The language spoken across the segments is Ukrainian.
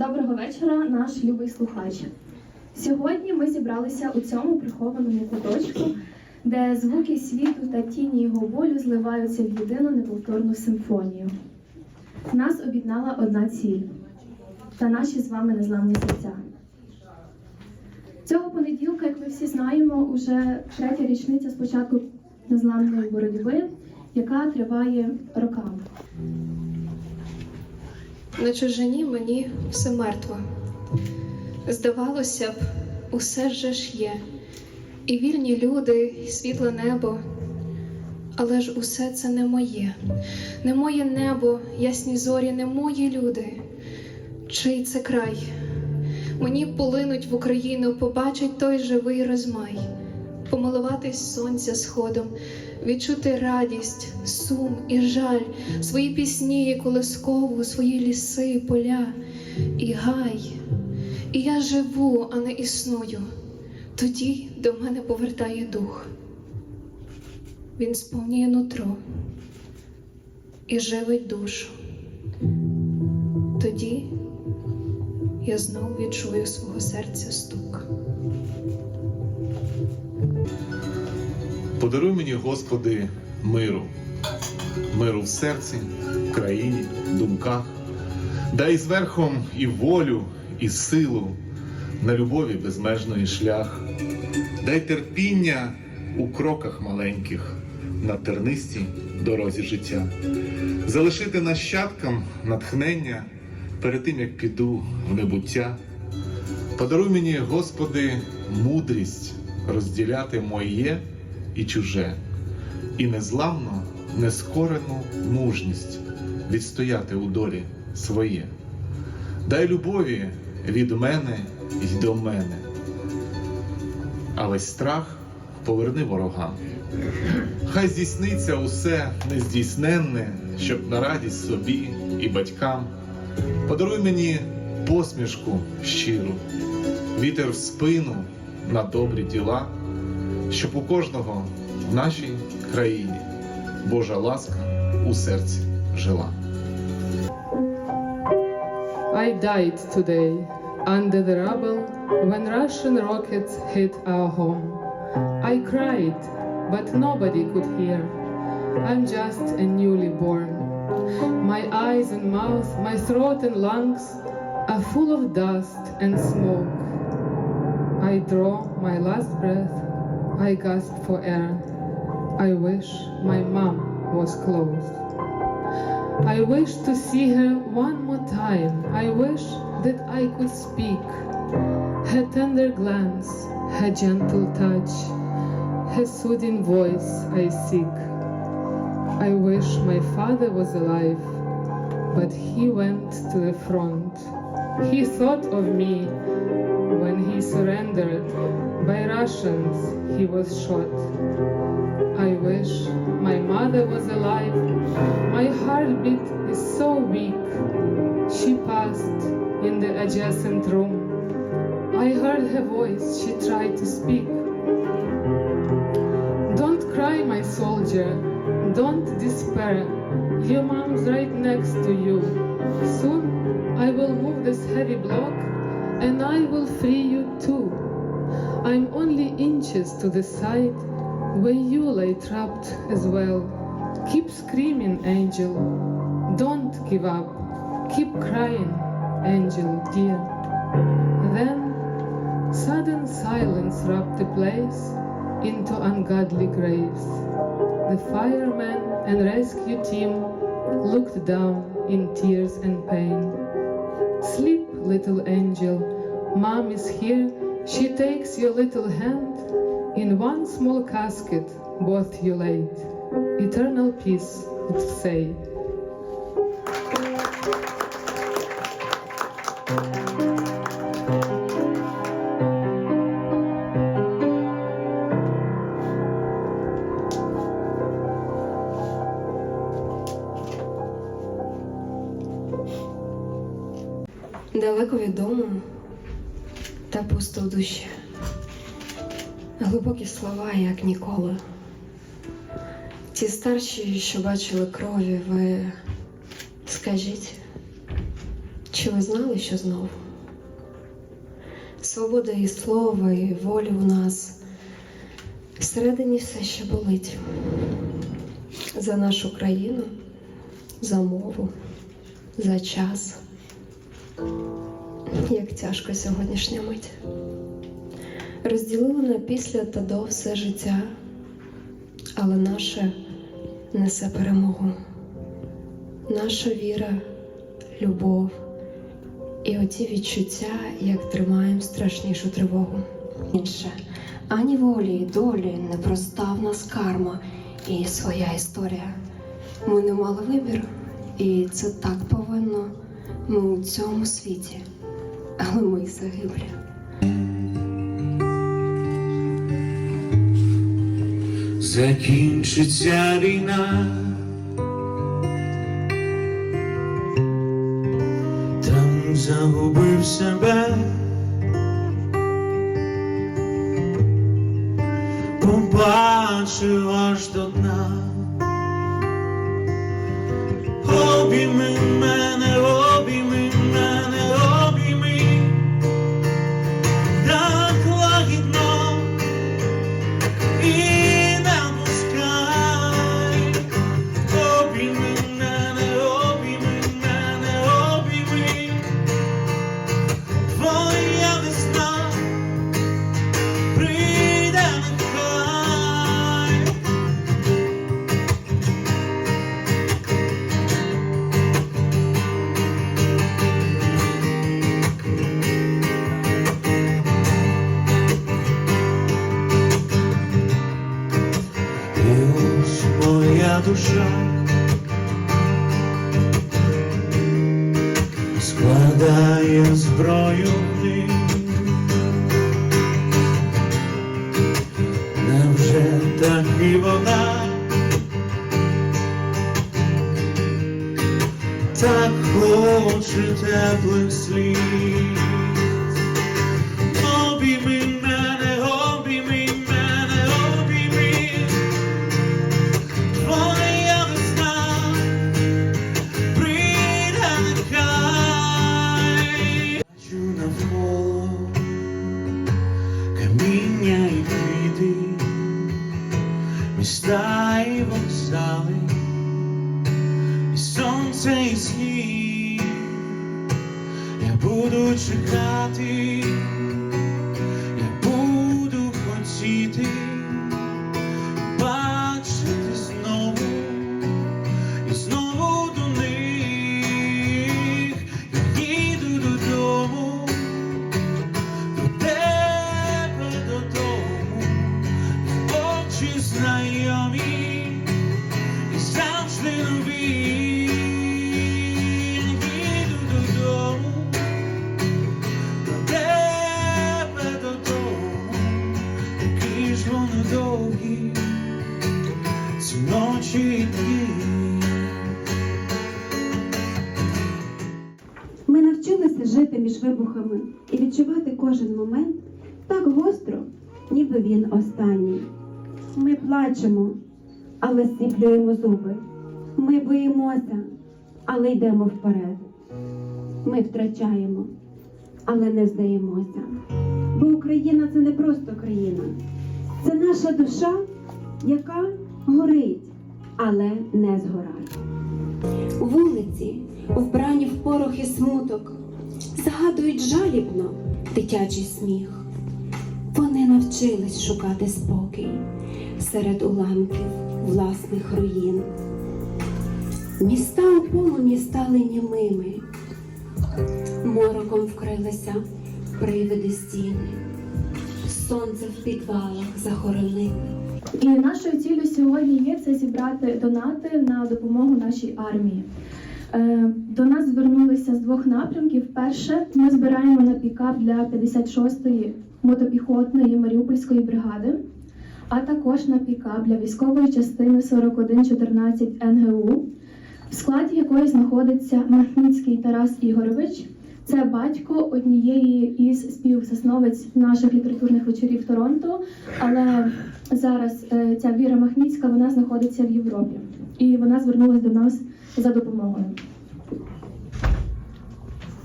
Доброго вечора, наш любий слухач. Сьогодні ми зібралися у цьому прихованому куточку, де звуки світу та тіні його болю зливаються в єдину неповторну симфонію. Нас об'єднала одна ціль та наші з вами незламні серця. Цього понеділка, як ми всі знаємо, уже третя річниця з початку незламної боротьби, яка триває роками. На чужині мені все мертво. Здавалося б, усе вже ж є, і вільні люди, і світле небо. Але ж усе це не моє, не моє небо, ясні зорі, не мої люди. Чий це край? Мені полинуть в Україну, побачить той живий розмай, помилуватись сонця сходом, відчути радість, сум і жаль, свої пісні і колискову, свої ліси, поля і гай. І я живу, а не існую. Тоді до мене повертає дух. Він сповнює нутро і живить душу. Тоді я знову відчую свого серця стук. Подаруй мені, Господи, миру, миру в серці, в країні, думках. Дай зверхом і волю, і силу на любові безмежної шлях. Дай терпіння у кроках маленьких на тернистій дорозі життя. Залишити нащадкам натхнення перед тим, як піду в небуття. Подаруй мені, Господи, мудрість розділяти моє і чуже, і незламно, нескорену мужність відстояти у долі своє. Дай любові від мене й до мене, а весь страх поверни ворогам. Хай здійсниться усе нездійсненне, щоб на радість собі і батькам. Подаруй мені посмішку щиру, вітер в спину на добрі діла, щоб у кожного в нашій країні Божа ласка у серці жила. I died today under the rubble when Russian rockets hit our home. I cried, but nobody could hear. I'm just a newly born. My eyes and mouth, my throat and lungs are full of dust and smoke. I draw my last breath, I gasp for air. I wish my mom was close. I wish to see her one more time. I wish that I could speak. Her tender glance, her gentle touch, her soothing voice I seek. I wish my father was alive, but he went to the front. He thought of me when he surrendered. By Russians, he was shot. I wish my mother was alive. My heartbeat is so weak. She passed in the adjacent room. I heard her voice. She tried to speak. Don't cry, my soldier. Don't despair. Your mom's right next to you. Soon I will move this heavy block and I will free you too. I'm only inches to the side where you lay trapped as well. Keep screaming, angel. Don't give up. Keep crying, angel dear. Then sudden silence wrapped the place into ungodly graves. The firemen and rescue team looked down in tears and pain. Sleep, little angel. Mom is here. She takes your little hand. In one small casket, both you laid. Eternal peace, it say. Далеко від дому та пусто в душі. Глибокі слова, як ніколи. Ті старші, що бачили крові, ви скажіть, Чи ви знали, що знову? Свобода і слова, і волі у нас всередині все ще болить за нашу країну, за мову, за час. Як тяжко сьогоднішня мить. Розділили на після та до все життя, але наше несе перемогу. Наша віра, любов і оті відчуття, як тримаємо страшнішу тривогу. Інше ані волі, і долі не проста в нас карма і своя історія. Ми не мали вибір, і це так повинно. Ми у цьому світі, але ми загиблі. Закінчиться війна, там загубив себе, побачив аж до дна. Обійми моя душа але йдемо вперед. Ми втрачаємо, але не здаємося. Бо Україна це не просто країна, це наша душа, яка горить, але не згорає. Вулиці, вбрані в порох і смуток, згадують жалібно дитячий сміх. Вони навчились шукати спокій серед уламків власних руїн. Міста у полум'ї стали німими, мороком вкрилися привиди стіни, сонце в підвалах захоронили. І нашою ціллю сьогодні є це зібрати донати на допомогу нашій армії. Е, До нас звернулися з двох напрямків. Перше, ми збираємо на пікап для 56-ї мотопіхотної Маріупольської бригади, а також на пікап для військової частини 4114 НГУ, в складі якої знаходиться Махніцький Тарас Ігорович. Це батько однієї із співзасновиць наших літературних вечорів Торонто, але зараз е, ця Віра Махніцька вона знаходиться в Європі, і вона звернулася до нас за допомогою.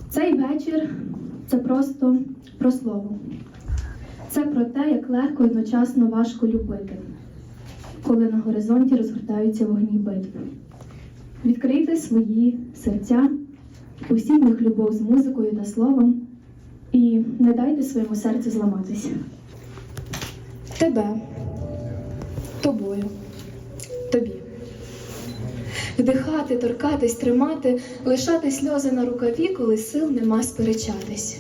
Цей вечір це просто про слово. Це про те, як легко і одночасно важко любити, коли на горизонті розгортаються вогні битви. Відкрийте свої серця, в них любов з музикою та словом, і не дайте своєму серцю зламатися. Тебе, тобою, тобі. Вдихати, торкатись, тримати, лишати сльози на рукаві, коли сил нема сперечатись,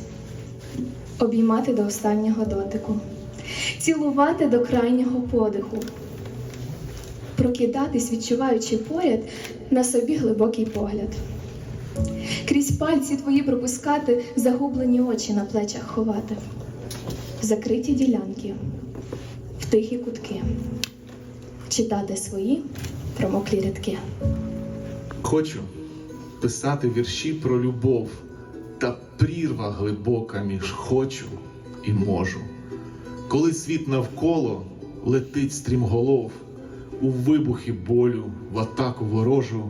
обіймати до останнього дотику, цілувати до крайнього подиху, прокидатись, відчуваючи поряд на собі глибокий погляд. Крізь пальці твої пропускати, загублені очі на плечах ховати, закриті ділянки в тихі кутки, читати свої промоклі рядки. Хочу писати вірші про любов та прірва глибока між хочу і можу. Коли світ навколо летить стрімголов у вибухи болю, в атаку ворожу,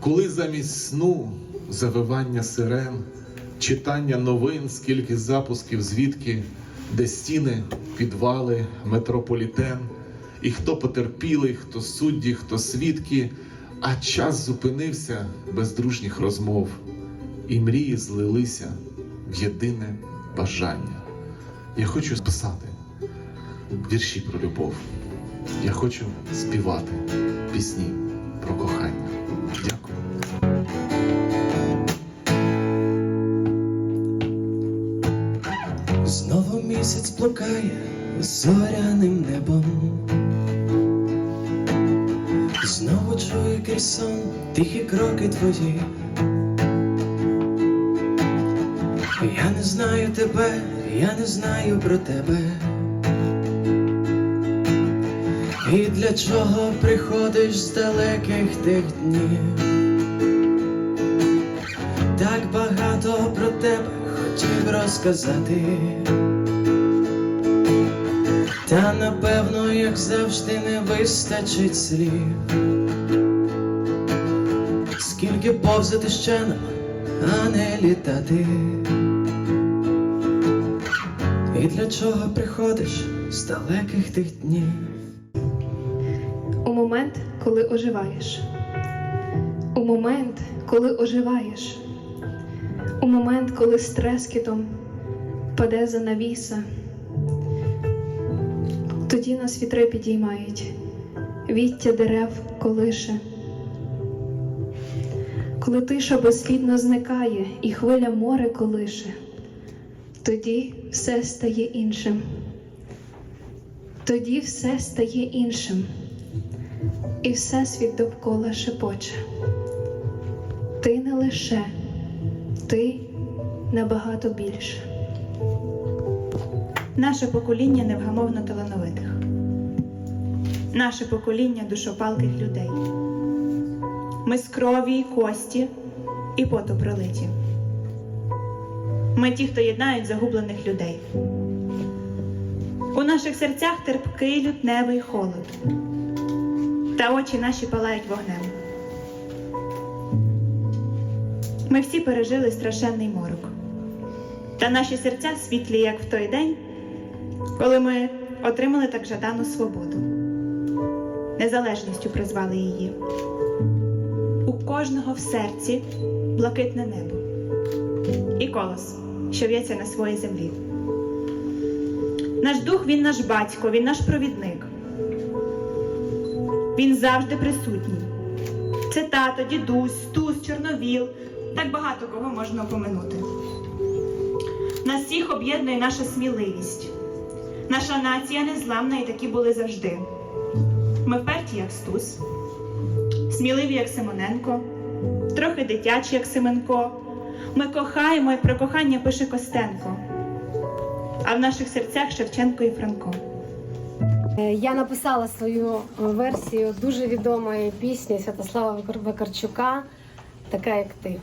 коли замість сну завивання сирен, читання новин, скільки запусків звідки, де стіни, підвали, метрополітен, і хто потерпілий, хто судді, хто свідки, а час зупинився без дружніх розмов, і мрії злилися в єдине бажання. Я хочу писати вірші про любов. Я хочу співати пісні про кохання. Дякую. Знову місяць блукає зоряним небом. Знову чую крізь сон тихі кроки твої. Я не знаю тебе, я не знаю про тебе. Чого приходиш з далеких тих днів? Так багато про тебе хотів розказати. Та напевно, як завжди, не вистачить слів. Скільки повзати ще нам, а не літати. І для чого приходиш з далеких тих днів? Момент, коли оживаєш. У момент, коли оживаєш. У момент, коли з трескітом паде занавіса. Тоді нас вітри підіймають, віття дерев колише. Коли тиша безслідно зникає і хвиля море колише, тоді все стає іншим. Тоді все стає іншим і всесвіт довкола шепоче. Ти не лише, ти набагато більше. Наше покоління невгамовно талановитих. Наше покоління душопалких людей. Ми з крові й кості і поту пролиті. Ми ті, хто єднають загублених людей. У наших серцях терпкий лютневий холод, та очі наші палають вогнем. Ми всі пережили страшенний морок, та наші серця світлі, як в той день, коли ми отримали так жадану свободу, незалежністю призвали її. У кожного в серці блакитне небо і колос, що в'ється на своїй землі. Наш дух він наш батько, він наш провідник. Він завжди присутній. Це тато, дідусь, стус, чорновіл. Так багато кого можна опоминути. Нас всіх об'єднує наша сміливість. Наша нація незламна і такі були завжди. Ми вперті, як Стус, сміливі, як Симоненко, трохи дитячі, як Семенко. Ми кохаємо і про кохання пише Костенко, а в наших серцях Шевченко і Франко. Е, Я написала свою е, версію дуже відомої пісні Святослава Викар- Викарчука, така як ти.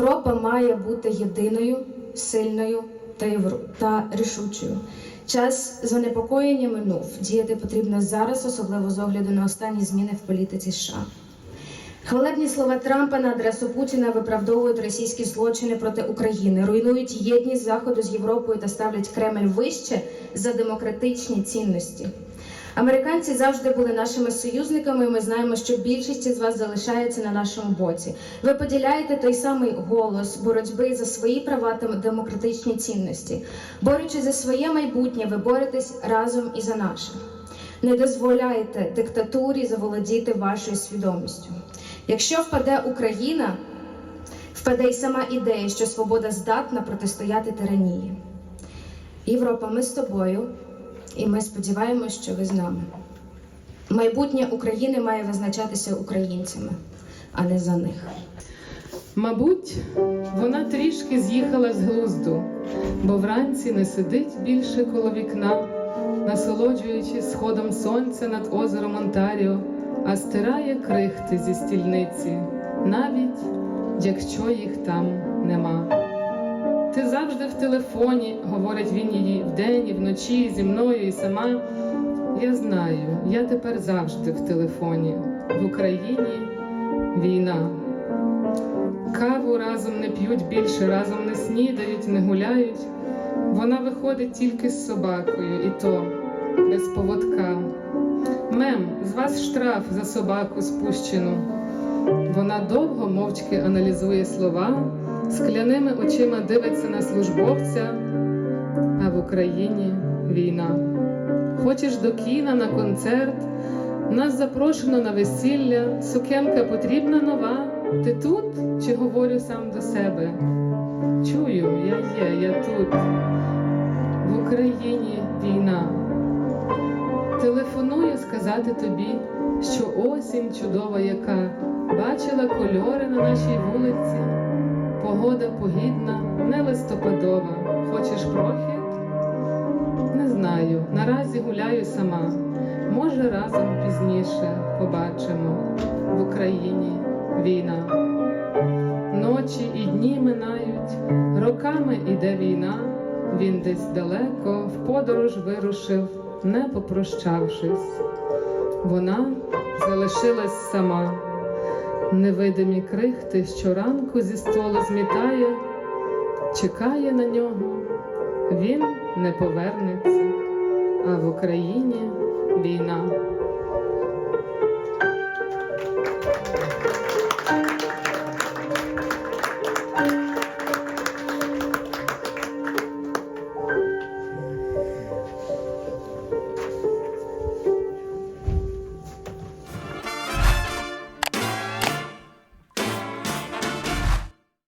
Європа має бути єдиною, сильною та, євро... та рішучою. Час занепокоєння минув. Діяти потрібно зараз, особливо з огляду на останні зміни в політиці США. Хвалебні слова Трампа на адресу Путіна виправдовують російські злочини проти України, руйнують єдність Заходу з Європою та ставлять Кремль вище за демократичні цінності. Американці завжди були нашими союзниками. і Ми знаємо, що більшість із вас залишається на нашому боці. Ви поділяєте той самий голос боротьби за свої права та демократичні цінності. Борючи за своє майбутнє, ви боретесь разом і за наше. Не дозволяйте диктатурі заволодіти вашою свідомістю. Якщо впаде Україна, впаде й сама ідея, що свобода здатна протистояти тиранії. Європа, ми з тобою, і ми сподіваємось, що ви з нами. Майбутнє України має визначатися українцями, а не за них. Мабуть, вона трішки з'їхала з глузду, бо вранці не сидить більше коло вікна, насолоджуючись сходом сонця над озером Онтаріо, а стирає крихти зі стільниці, навіть якщо їх там нема. Ти завжди в телефоні, говорить він її вдень і вночі зі мною і сама. Я знаю, я тепер завжди в телефоні. В Україні війна. Каву разом не п'ють більше, разом не снідають, не гуляють. Вона виходить тільки з собакою, і то без поводка. Мем, з вас штраф за собаку спущену. Вона довго мовчки аналізує слова, скляними очима дивиться на службовця, а в Україні війна. Хочеш до кіна на концерт, нас запрошено на весілля, сукенка потрібна нова. Ти тут чи говорю сам до себе? Чую, я є, я тут. В Україні війна. Телефоную сказати тобі, що осінь чудова яка, бачила кольори на нашій вулиці. Погода погідна, не листопадова. Хочеш прохід? Не знаю. Наразі гуляю сама. Може, разом пізніше побачимо в Україні війна. Ночі і дні минають, роками іде війна. Він десь далеко в подорож вирушив, не попрощавшись. Вона залишилась сама. Невидимі крихти щоранку зі столу змітає, чекає на нього, він не повернеться, а в Україні війна.